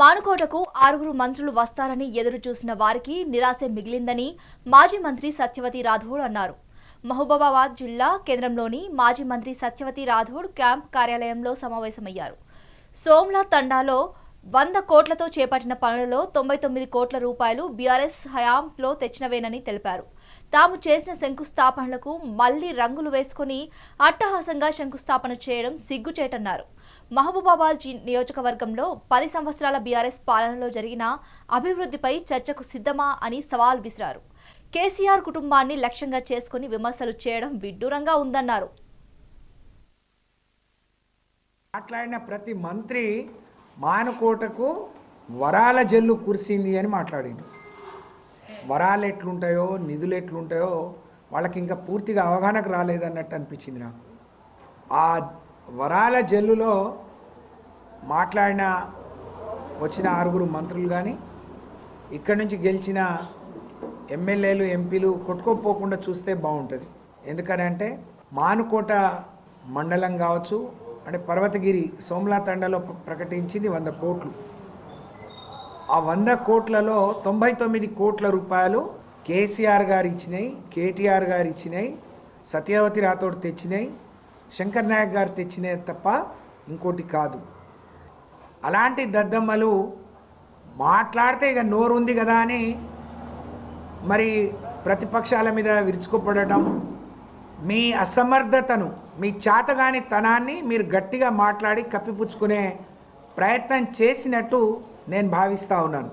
మానుకోటకు ఆరుగురు మంత్రులు వస్తారని ఎదురు చూసిన వారికి నిరాశ మిగిలిందని మాజీ మంత్రి సత్యవతి రాథోడ్ అన్నారు. మహబూబాబాద్ జిల్లా కేంద్రంలోని మాజీ మంత్రి సత్యవతి రాథోడ్ క్యాంప్ కార్యాలయంలో సమావేశమయ్యారు. సోమ్లా తండాలో వంద కోట్లతో చేపట్టిన పనులలో తొంభై తొమ్మిది కోట్ల రూపాయలు బీఆర్ఎస్ హయాంలో తెచ్చినవేనని తెలిపారు. తాము చేసిన శంకుస్థాపనలకు మళ్ళీ రంగులు వేసుకుని అట్టహాసంగా శంకుస్థాపన చేయడం సిగ్గుచేటన్నారు. మహబూబాబాద్ నియోజకవర్గంలో పది సంవత్సరాల బీఆర్ఎస్ పాలనలో జరిగిన అభివృద్ధిపై చర్చకు సిద్ధమా అని సవాల్ విసిరారు. కేసీఆర్ కుటుంబాన్ని లక్ష్యంగా చేసుకుని విమర్శలు చేయడం విడ్డూరంగా ఉందన్నారు. మాట్లాడిన ప్రతి మంత్రి మానుకోటకు వరాల జల్లు కురిసింది అని మాట్లాడిండు. వరాలు ఎట్లుంటాయో నిధులు ఎట్లుంటాయో వాళ్ళకి ఇంకా పూర్తిగా అవగాహనకు రాలేదన్నట్టు అనిపించింది నాకు. ఆ వరాల జల్లులో మాట్లాడిన వచ్చిన ఆరుగురు మంత్రులు కానీ ఇక్కడి నుంచి గెలిచిన ఎమ్మెల్యేలు ఎంపీలు కొట్టుకోపోకుండా చూస్తే బాగుంటుంది. ఎందుకని అంటే మానుకోట మండలం కావచ్చు అంటే పర్వతగిరి సోమలా తండలో ప్రకటించింది వంద కోట్లు. ఆ వంద కోట్లలో తొంభై తొమ్మిది కోట్ల రూపాయలు కేసీఆర్ గారు ఇచ్చినాయి కేటీఆర్ గారు ఇచ్చినాయి సత్యవతి రాథోడ్ తెచ్చినాయి శంకర్ నాయక్ గారు తెచ్చినాయి తప్ప ఇంకోటి కాదు. అలాంటి దద్దమ్మలు మాట్లాడితే ఇక నోరు ఉంది కదా అని మరి ప్రతిపక్షాల మీద విరుచుకుపడటం మీ అసమర్థతను మీ చేతగాని తనాన్ని మీరు గట్టిగా మాట్లాడి కప్పిపుచ్చుకునే ప్రయత్నం చేసినట్టు నేను భావిస్తూ ఉన్నాను.